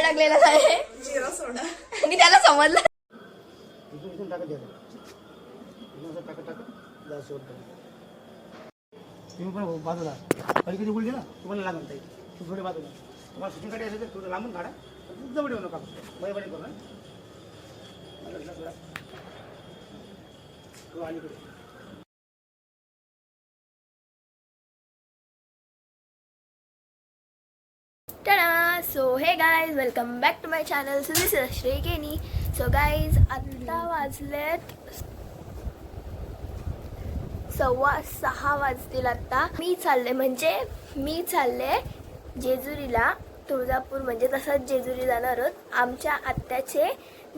काय टाकलेलं आहे. जिरा सोडा. आणि त्याला समजलं. तुम्ही पण बाजूला कधी कधी बोलते ना तुम्हाला लागून ताई तुम्ही थोडे बाजूला तुम्हाला शूटिंग काढायचं असेल तर थोडं लांबून काढा जवळ येऊ नका बरे बरे करू ना. तो अलीकडे so hey guys welcome back to my channel so this Shri केनी सो गाईज आत्ता वाजलेत. सव्वा सहा वाजतील आत्ता. मी चालले म्हणजे मी चालले जेजुरीला तुळजापूर. म्हणजे तसंच जेजुरी जाणार आहोत. आमच्या आत्याचे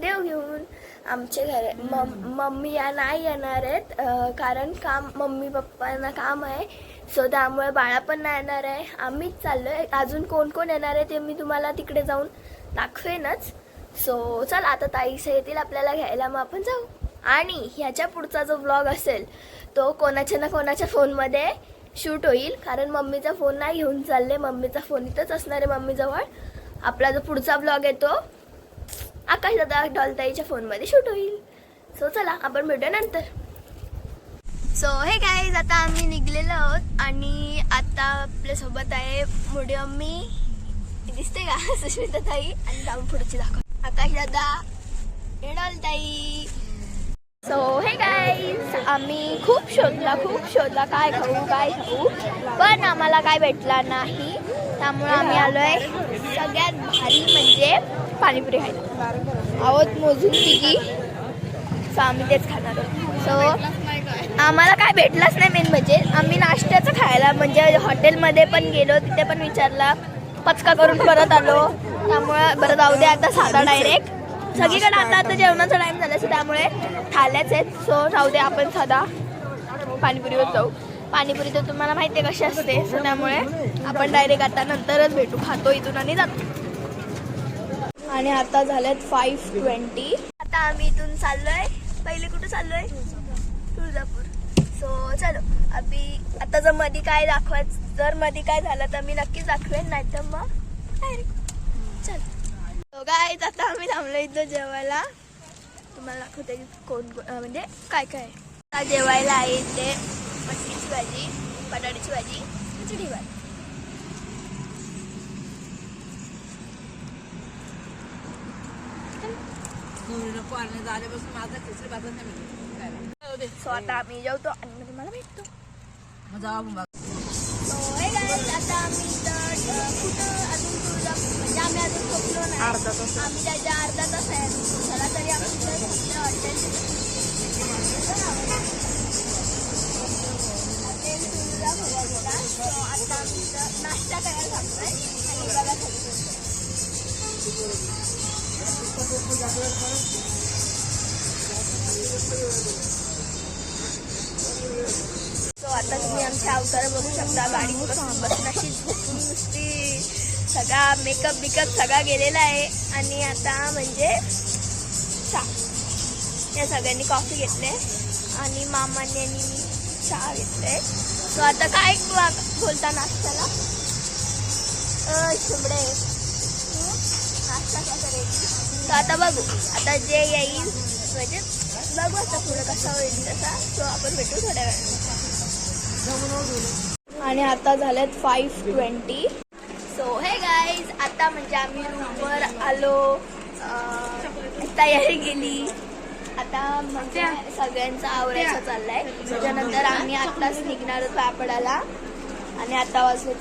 देव घेऊन आमचे घर मम मम्मी या नाही येणार आहेत कारण काम मम्मी पप्पांना काम आहे. सो त्यामुळे बाळा पण नाही येणार आहे. आम्हीच चाललोय. अजून कोण कोण येणार आहे ते मी तुम्हाला तिकडे जाऊन दाखवेनच. सो चल आता ताईस येतील आपल्याला घ्यायला. मग आपण जाऊ. आणि ह्याच्या पुढचा जो ब्लॉग असेल तो कोणाच्या ना कोणाच्या फोनमध्ये शूट होईल. कारण मम्मीचा फोन नाही घेऊन चालले. मम्मीचा फोन इथंच असणार आहे मम्मीजवळ. आपला जो पुढचा ब्लॉग आहे तो. आकाश दादा डॉलताईच्या फोनमध्ये शूट होईल. सो चला आपण भेटूया नंतर. सो हे गाईज आता आम्ही निघलेलो आहोत आणि आता आपल्यासोबत आहे मोठी मम्मी. दिसते का? सुष्मिता ताई. आणि जाऊन पुढची दाखव. आकाश दादा ताई सो हे गाईज आम्ही खूप शोधला खूप शोधला. काय खाऊ काय खाऊ? पण आम्हाला काय भेटला नाही. त्यामुळे आम्ही आलोय सगळ्यात भारी म्हणजे पाणीपुरी खायला आहोत मोजून तिघी. सो आम्ही तेच खाणार आहोत. सो आम्हाला काय भेटलंच नाही मेन म्हणजे. आम्ही नाश्त्याचं खायला म्हणजे हॉटेलमध्ये पण गेलो तिथे पण विचारला. पचका करून परत आलो. त्यामुळे बरं जाऊ दे आता साधा डायरेक्ट सगळीकडे आता आता जेवणाचा टाईम झाला सो त्यामुळे थाल्याच आहेत. सो राहू दे आपण साधा पाणीपुरीवर जाऊ. पाणीपुरी तर तुम्हाला माहिती आहे कशी असते. सो त्यामुळे आपण डायरेक्ट आता नंतरच भेटू. खातो इथून आणि जातो. आणि आता झाल्यात फाईव्ह ट्वेंटी आता आम्ही इथून चाललोय. पहिले कुठं चाललोय? तुळजापूर. सो चलो. अभी आता जर मध्ये काय दाखवायचं जर मध्ये काय झालं तर मी नक्कीच दाखवेन नाही तर मग डायरेक्ट चल. सो काय आता आम्ही थांबलो इथं जेवायला. तुम्हाला दाखवते की कोण कोण म्हणजे काय काय जेवायला आहे इथे मटकीची भाजी बटाट्याची भाजी खिचडी भाजी पाणी झाल्यापासून माझा खिचडी भात नाही मिळत सो आता आम्ही जेवतो आणि मग तुम्हाला भेटतो मजा So, hey guys, आता आम्ही इथं अ, कुठं अजून तुळजापूर म्हणजे आम्ही अजून झोपलो नाही अर्धा तास. आम्ही त्याच्या अर्धा तास आहे चला तरी आम्ही इथं इथं हॉटेल हॉटेल तुळजा भवानीला. So, आता आम्ही इथं नाश्ता करायला थांबलोय आणि बघा खाली. सो आता तुम्ही आमच्या अवतार बघू शकता गाडी बसून अशी झोपून नुसती सगळा मेकअप बिकअप सगळा गेलेला आहे. आणि आता म्हणजे चहा या सगळ्यांनी कॉफी घेतले आणि मामांनी आणि चहा घेतले सो आता काय बोलता नाश्त्याला? शिंबडे तर आता बघू. आता जे येईल म्हणजे बघू आता पुढं कसा होईल तसा. तो आपण भेटू थोड्या वेळाने. आणि आता झाल्यात five twenty so hey guys आता म्हणजे आम्ही रूमवर आलो. तयारी केली. आता म्हणजे सगळ्यांचा आवडायचा चाललाय. त्याच्यानंतर आम्ही आताच निघणार होतो आपडाला आणि आता वाजले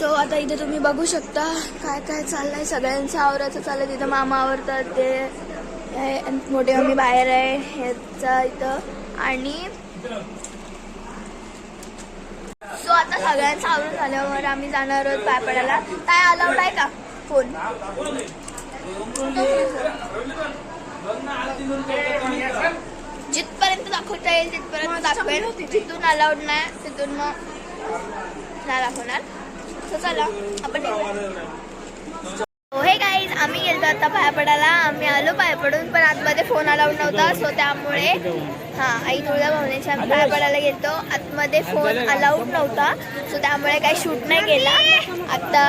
सो आता इथे तुम्ही बघू शकता काय काय चाललंय. सगळ्यांचं आवराचं चाललंय. तिथं मामा आवरतात ते मोठे मम्मी बाहेर आहे ह्याचा इथं. आणि सो आता सगळ्यांचं आवरून झाल्यावर आम्ही जाणार आहोत पायपडाला काय अलाउड आहे का? फोन जिथपर्यंत दाखवता येईल तिथपर्यंत दाखवेल. तिथून अलाउड नाही तिथून मग नाही दाखवणार. तर चला आपण हो हे गाईज आम्ही गेलतो आता पाया पडायला आम्ही आलो पाया पडून पण आतमध्ये फोन अलाउड नव्हता सो त्यामुळे हां आई तुळजा भावनेच्या आम्ही पाया पडायला गेलतो. आतमध्ये फोन अलाउड नव्हता सो त्यामुळे काही शूट नाही केला. आता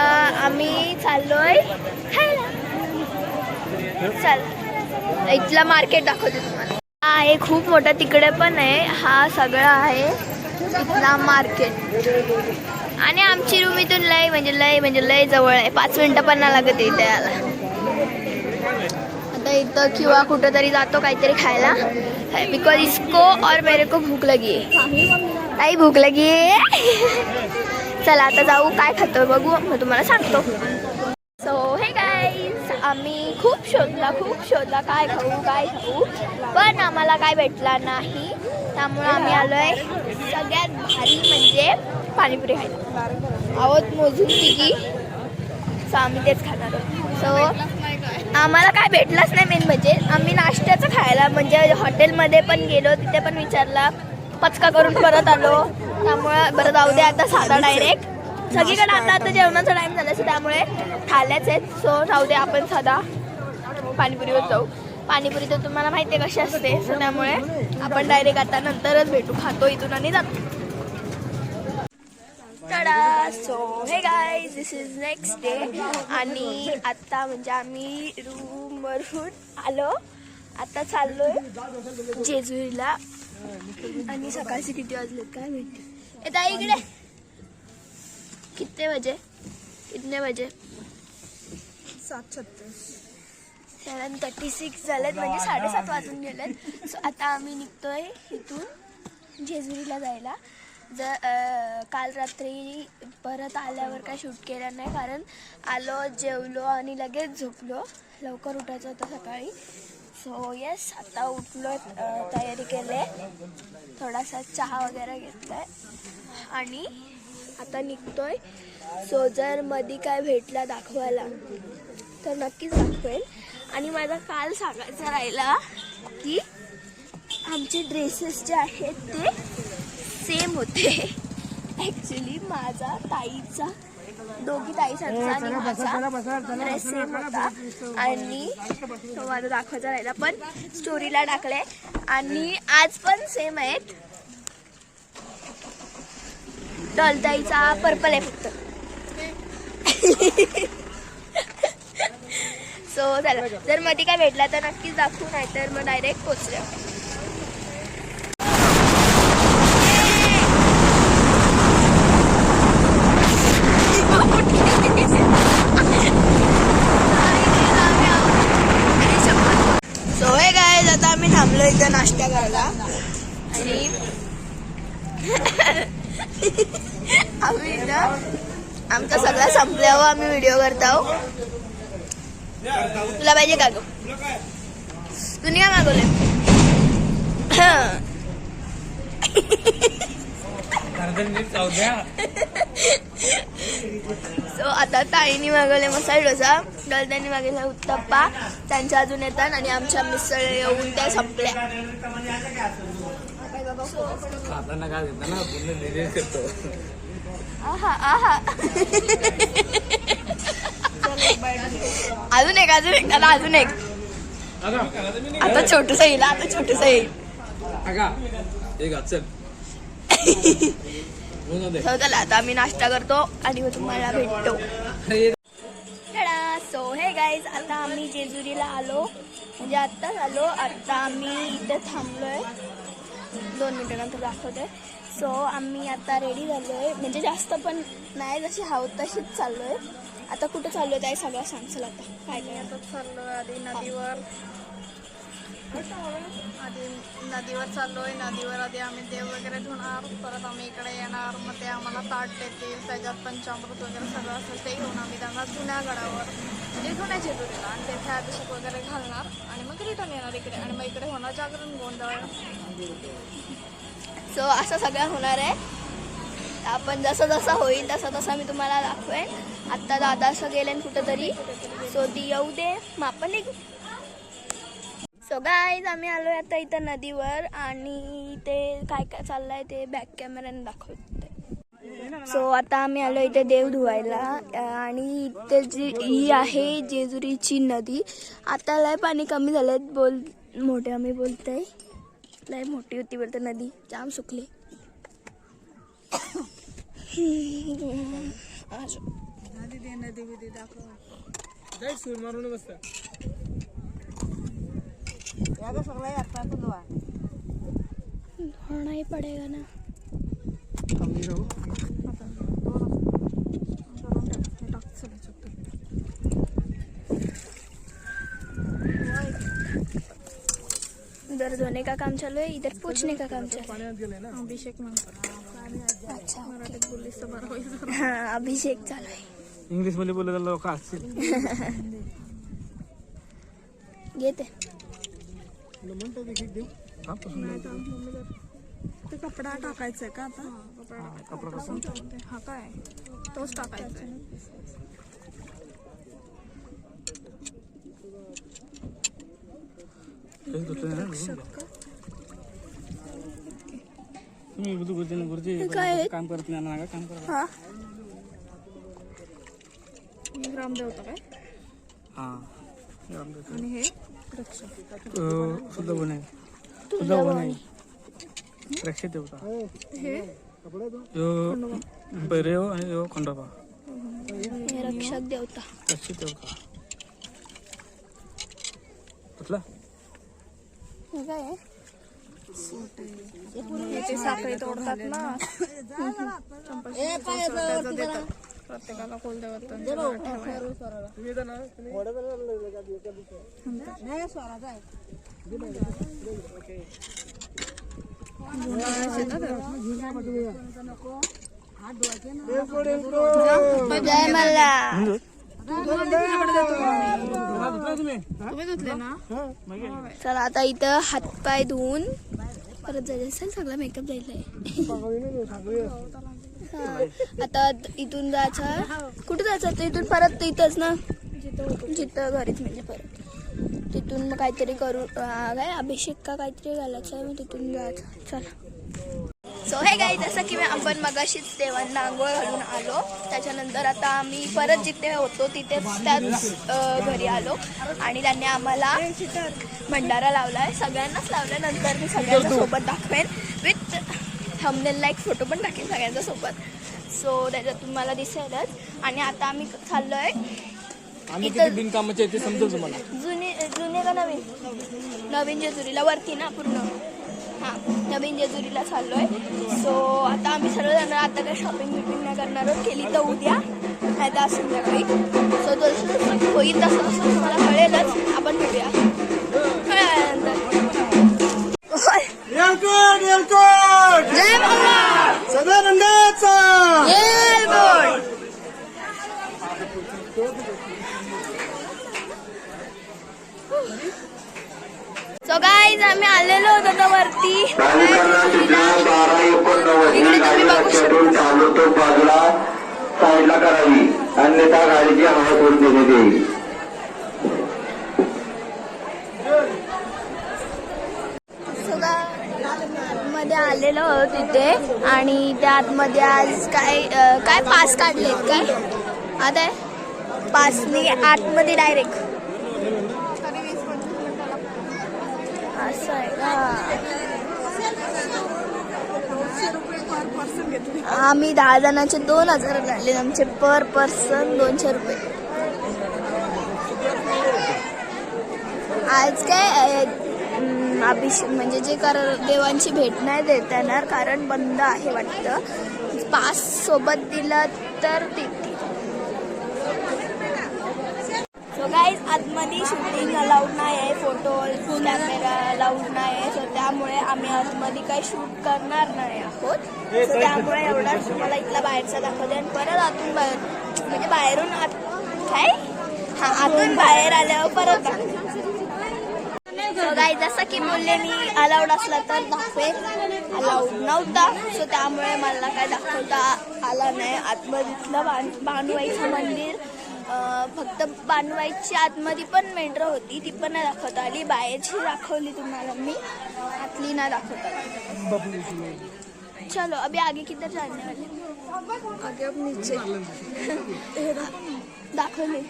आम्ही चाललोय चल इथला मार्केट दाखवते तुम्हाला. हा आहे खूप मोठा तिकडे पण आहे. हा सगळा आहे इथला मार्केट आणि आमची रूम इथून लय म्हणजे लय म्हणजे लय जवळ आहे. पाच मिनिटं पण नाही लागत इथे याला आता इथं किंवा कुठं तरी जातो काहीतरी खायला. बिकॉज इसको और मेरे को भूक लगी. आहे काही भूक लगी. आहे चला आता जाऊ. काय खातो बघू. मग तुम्हाला सांगतो. सो हे काय आम्ही खूप शोधला खूप शोधला काय खाऊ काय खाऊ. पण आम्हाला काय भेटला नाही. त्यामुळं आम्ही आलोय. सगळ्यात भारी म्हणजे पाणीपुरी खायला आहोत मोजून तिघी. सो आम्ही तेच खाणार आहोत. सो आम्हाला काय भेटलंच नाही मेन म्हणजे. आम्ही नाश्त्याचं खायला म्हणजे हॉटेलमध्ये पण गेलो तिथे पण विचारला. पचका करून परत आलो. त्यामुळं बरं जाऊ दे आता साधा डायरेक्ट सगळीकडे आता आता जेवणाचा टाईम झाला सो त्यामुळे थाल्याच आहेत. सो राहू दे आपण साधा पाणीपुरीवर जाऊ. पाणीपुरी तर तुम्हाला माहिती आहे कशी असते. सो त्यामुळे आपण डायरेक्ट आता नंतरच भेटू. खातो इथून आणि जातो. Tada so hey guy this is next day आणि आता म्हणजे आम्ही रूमवरून आलो. आता चाललोय जेजुरीला. आणि सकाळचे किती वाजलेत काय माहिती? येता इकडे. कितने बजे? कितने बजे? सात छत्तीस. सेवन थर्टी सिक्स झालेत म्हणजे साडेसात वाजून गेलेत. सो आता आम्ही निघतोय इथून जेजुरीला जायला. जर काल रात्री परत आल्यावर काय शूट केलं नाही कारण आलो जेवलो आणि लगेच झोपलो. लवकर उठायचं होतं सकाळी. सो येस आता उठलो तयारी केले. थोडासा चहा वगैरे घेतलाय. आणि आता निघतोय. सो जर मधी काय भेटला दाखवायला तर नक्कीच दाखवेल आणि माझा काल सांगायचं राहिला की आमचे ड्रेसेस जे आहेत ते सेम होते. ॲक्च्युली माझा ताईचा दोघी ताईसांचा आणि माझा ड्रेस सेम होता. आणि तो माझा दाखवायचा राहिला पण स्टोरीला टाकले आणि आज पण सेम आहेत डॉलताईचा पर्पल आहे फक्त. सो चला. जर मध्ये काय भेटला तर नक्कीच दाखवू नाही तर मग डायरेक्ट पोचले सो हे काय आता आम्ही थांबलो इथं नाश्ता करायला आणि आम्ही इथं आमचा सगळा संपल्यावर आम्ही व्हिडिओ करतो तुला पाहिजे का ग? तुम्ही काय मागवले सो आता ताईनी मागवले मसाला डोसा. डलत्यांनी मागवला उत्तप्पा. त्यांच्या अजून येतात आणि आमच्या मिसळ येऊन त्या संपल्या. आहा आहा. अजून एक अजून एक. दादा अजून एक. आता छोटस येईल आता छोटस येईल. हो, चला आता आम्ही नाश्ता करतो आणि मग तुम्हाला भेटतो. सो हे गाईज आता आम्ही जेजुरीला आलो. म्हणजे आत्ताच आलो आत्ता आम्ही इथे थांबलोय. दोन मिनिटानंतर दाखवते. सो आम्ही आता रेडी झालोय. म्हणजे जास्त पण नाही जशी हवं तशीच चाललोय. आता कुठं चाललोय त्या सगळं सांगसल आता. काय काय आता चाललोय आधी नदीवर. आधी नदीवर चाललोय नदीवर आधी आम्ही देव वगैरे धुणार परत आम्ही इकडे येणार मग ते आम्हाला ताट देतील त्याच्यात पंचामृत वगैरे सगळं असेल ते घेऊन आम्ही त्यांना जुन्या गडावर म्हणजे जुन्या जेजुरीला आणि तेथे अभिषेक वगैरे घालणार आणि मग रिटर्न येणार इकडे आणि मग इकडे होणार जागरण गोंधळ. सो असं सगळं होणार आहे. आपण जसं जसं होईल तसं तसं मी तुम्हाला दाखवेन. आत्ता दादा असं गेले कुठंतरी. सो ती येऊ दे. मग आपण निघू. सो गाईज आम्ही आलोय आता इथं नदीवर आणि ते काय काय चाललंय ते बॅक कॅमेऱ्याने दाखवते सो आता आम्ही आलो इथे देव धुवायला आणि इथे जी ही आहे जेजुरीची नदी. आता लय पाणी कमी झालं बोल मोठे आम्ही बोलतोय. लय मोठी होती बोलतो नदी. जाम सुकली. जाय सूर मारून बसता नाही पडेगा ना. इधर धोने का काम चालू है इधर पूछने का काम चालू है. अभिषेक अच्छा मराठीत बोललीस तर बरं होईल हा अभिषेक चालू आहे इंग्लिशमध्ये बोलत लोक असतील घेते. ते कपडा टाकायचा आहे का आता? कपडा हा काय? तोच टाकायचा आहे. तुम्ही बुद्ध गुरुजी गुरुजी? काम करत नाही ना काम करा हा. मी रामदेव होता काय? हा आणि हे? रक्षक सुद्धा बने तुझ्या भावानी. रक्षित देवता यो बैरेव आणि यो खंडोबा रक्षक देवता रक्षक देवता कुठला काय साखळी तोडतात ना प्रत्येकाला चला आता इथं हातपाय धुवून परत जायचं असेल सगळा मेकअप जायचंय हा. आता इथून जायचं कुठे जायचं तर इथून परत इथंच ना? जिथं घरीच म्हणजे परत. तिथून मग काहीतरी करू काय अभिषेक का काहीतरी घालायचं आहे मग तिथून जायचं. चला. सो हे गाई जसं की मी आपण मगाशीच देवांना आंघोळ घालून आलो. त्याच्यानंतर आता आम्ही परत जिथे होतो तिथे त्याच घरी आलो. आणि त्यांनी आम्हाला भंडारा लावलाय. सगळ्यांनाच लावलाय नंतर मी सगळ्यांना सोबत दाखवेन. विथ थंबनेलला एक फोटो पण टाकेन सगळ्यांच्या सोबत. सो त्याच्यातून मला दिसेलच. आणि आता आम्ही बिनकामाचे आहे ते समजेल तुम्हाला. जुने जुने का नवीन? नवीन जेजुरीला वरती ना पूर्ण. हां नवीन जेजुरीला चाललोय. सो आता आम्ही सर्व जाणार आता काय शॉपिंग बिपिंग नाही करणार आहोत. केली तर उद्या. नाही तर आज संध्याकाळी. सो जसं जसं होईल तसं तसं तुम्हाला कळेलच. आपण भेटूया. कळल्यानंतर. आम्ही आलेलो होतो आता वरती. इकडे तुम्ही बघू शकता. चालू तो बाजूला साईडला करावी. अन्यथा गाडीची हवा सोडून देण्यात येईल. सुद्धा मध्ये आलेलो तिथे. आणि त्या आतमध्ये आज काय काय पास काढलेत काय आता पासनी आतमध्ये डायरेक्ट असं आहे का? आम्ही दहा जणांचे दोन हजार झाले आमचे पर पर्सन दोनशे रुपये. आज काय अभिषेक म्हणजे जे कर देवांची भेट नाही देता येणार कारण बंद आहे वाटतं. पास सोबत दिलं तर ती सो गाईज आतमध्ये शूटिंग अलाउड नाही आहे फोटो कॅमेरा अलाउड नाही आहे सो त्यामुळे आम्ही आतमध्ये काही शूट करणार नाही आहोत. सो त्यामुळे एवढाच तुम्हाला इथला बाहेरचा दाखवते. आणि परत आतून बाहेर म्हणजे बाहेरून आत काय? हा आतून बाहेर आल्यावर परत सो गाई जसं की बोलले मी अलाउड असला तर दाखवेल अलाउड नव्हता. सो त्यामुळे मला काय दाखवता आला नाही. आतमधीतलं बाण बाणवाईचं मंदिर. फक्त बांधवायची आतमध्ये पण मेंढरं होती ती पण नाही दाखवता आली. बाहेरची दाखवली तुम्हाला मी. आतली नाही दाखवता चलो अभी आगे किधर जाने वाले? आगे अब नीचे. दाखवली दाखवले.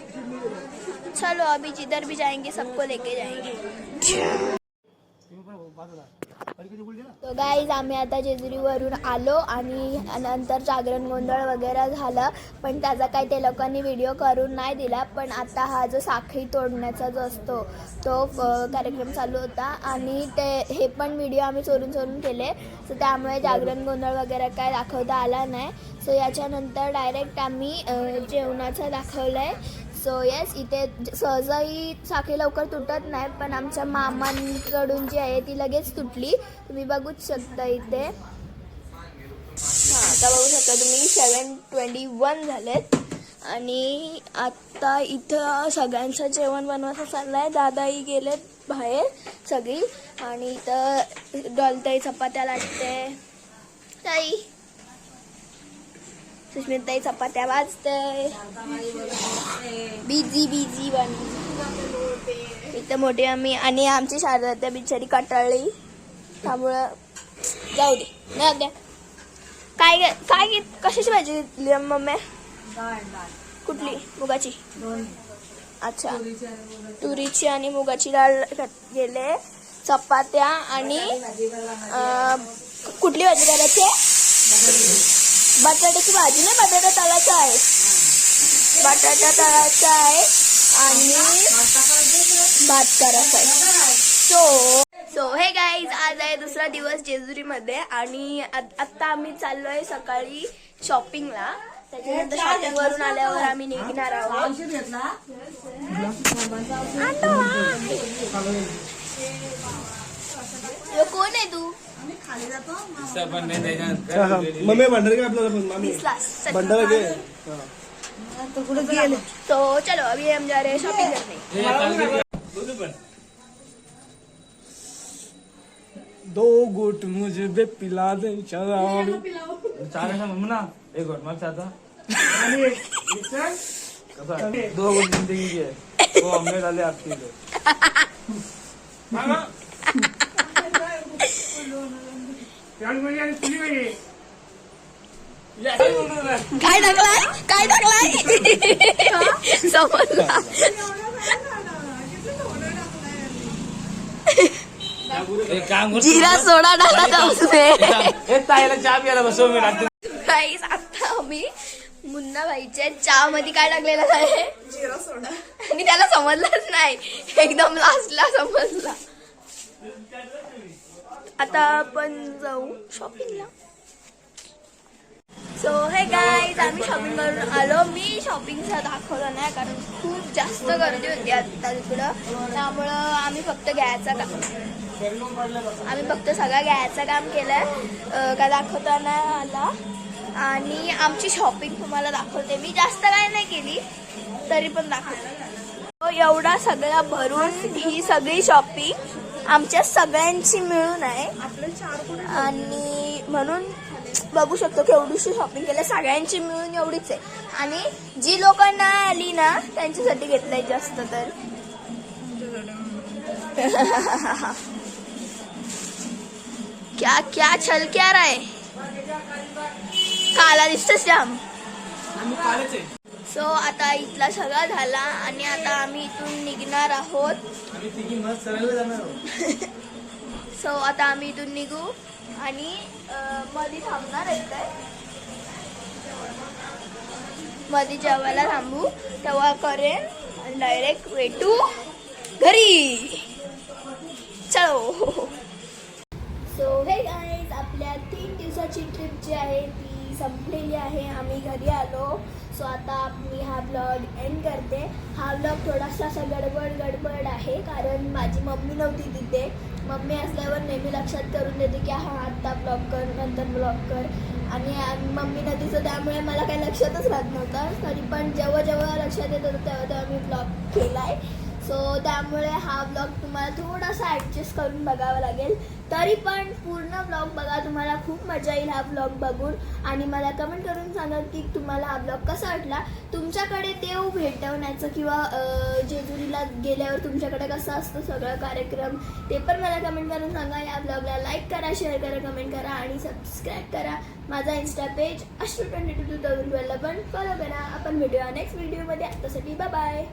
चलो अभी जिधर भी जाएंगे सबको लेके जाएंगे तुम्ही पण बाजूला अलीकडे बोलले ना तो गाईज आम्ही आता जेजुरीवरून आलो आणि नंतर जागरण गोंधळ वगैरे झालं पण त्याचा काही ते लोकांनी व्हिडिओ करून नाही दिला पण आता हा जो साखळी तोडण्याचा जो असतो तो कार्यक्रम चालू होता आणि ते हे पण व्हिडिओ आम्ही चोरून चोरून केले. सो त्यामुळे जागरण गोंधळ वगैरे काय दाखवता आला नाही. सो याच्यानंतर डायरेक्ट आम्ही जेवणाचं दाखवलं आहे सो येस इथे सहजही साखळी लवकर तुटत नाही पण आमच्या मामांकडून जी आहे ती लगेच तुटली. तुम्ही बघूच शकता इथे. हां आता बघू शकता तुम्ही सेवन ट्वेंटी वन झालेत. आणि आत्ता इथं सगळ्यांचं जेवण बनवायचं चाललं आहे दादाही गेलेत बाहेर सगळी. आणि इथं डॉलताई चपात्या लागते ताई. सुष्मिताई चपात्या वाजते बिझी बिझी बन इथं मोठी आम्ही आणि आमची शारदा त्या बिचारी कटाळली. त्यामुळं जाऊ दे नाही द्या. काय काय घेत कशाची भाजी घेतली मम्मी? कुठली? मुगाची. अच्छा. तुरीची आणि मुगाची डाळ गेले. चपात्या आणि कुठली भाजी करायची? बटाट्याची भाजी नाही बटाटा तळाचा आहे बटाटा तळाचा आहे आणि भात करायचा आहे. सो सो हे गाईज आज आहे दुसरा दिवस जेजुरीमध्ये आणि आत्ता आम्ही चाललोय सकाळी शॉपिंगला त्याच्यानंतर शॉपिंग वरून आल्यावर आम्ही निघणार आहोत. कोण आहे तू? मम्मी भंडार काय आपल्याला पण मामी भंडारा घे तो चलो अभी हम जा रहे हैं शॉपिंग करने। हे चालू दे. दो गुट मुझे बे पिला दे शराबी चालेल ना मम्मी ना? एक मग आता कसा? दो गोट ज़िंदगी की है वो हमने डाले आपके लिए। काय टाकलाय काय टाकलाय समजला. जिरा सोडा टाका चहा प्यायला बसव मी गाईस आता आम्ही मुन्ना भाईच्या चहा मध्ये काय टाकलेलं आहे? जिरा सोडा आणि त्याला समजलंच नाही. एकदम लास्टला समजला. आता आपण जाऊ शॉपिंगला सो हे गाईज आम्ही शॉपिंग करून आलो. मी शॉपिंगचा दाखवलं नाही कारण खूप जास्त गर्दी होती आता तिकडं. त्यामुळं आम्ही फक्त घ्यायचं काम. आम्ही फक्त सगळं घ्यायचं काम केलंय. का दाखवता नाही आला. आणि आमची शॉपिंग तुम्हाला दाखवते. मी जास्त काय नाही केली तरी पण दाखवते. हो, एवढा सगळा भरून ही सगळी शॉपिंग आमच्या सगळ्यांची मिळून आहे. आणि म्हणून बघू शकतो एवढीशी शॉपिंग केलं सगळ्यांची मिळून एवढीच आहे. आणि जी लोक नाही आली ना त्यांच्यासाठी घेतलंय जास्त तर. क्या क्या छल क्या राय? काला दिसतोस जाम सो आता इथला सगळा झाला आणि आता आम्ही इथून निघणार आहोत. सो आता आम्ही इथून निघू आणि अं, मध्ये थांबणार आहेत काय? मध्ये जेवायला थांबू. तेव्हा करेन आणि डायरेक्ट भेटू घरी. चलो. सो हे गाईज आपल्या तीन दिवसाची ट्रिप जी आहे ती संपलेली आहे. आम्ही घरी आलो. सो आता मी हा ब्लॉग एंड करते. हा ब्लॉग थोडासा असा गडबड गडबड आहे कारण माझी मम्मी नव्हती तिथे. मम्मी असल्यावर नेहमी लक्षात करून देते की हा आत्ता ब्लॉग कर नंतर ब्लॉग कर. आणि आ- मम्मी नदीचं त्यामुळे मला काही लक्षातच राहत नव्हतं. तरी पण जेव्हा जेव्हा लक्षात येत होतं तेव्हा तेव्हा मी ब्लॉग केला आहे सो त्यामुळे हा ब्लॉग तुम्हाला थोडासा ॲडजस्ट करून बघावा लागेल तरी पण पूर्ण ब्लॉग बघा तुम्हाला खूप मजा येईल हा ब्लॉग बघून आणि मला कमेंट करून सांगा की तुम्हाला हा ब्लॉग कसा वाटला तुमच्याकडे देव भेटवण्याचं किंवा जेजुरीला गेल्यावर तुमच्याकडे कसं असतं सगळं कार्यक्रम ते पण मला कमेंट करून सांगा या ब्लॉगला लाईक करा शेअर करा कमेंट करा आणि सबस्क्राईब करा माझा Insta page Ashru twenty two two thousand ट्वेल्वला पण फॉलो करा आपण व्हिडिओ नेक्स्ट व्हिडिओमध्ये आत्तासाठी बाय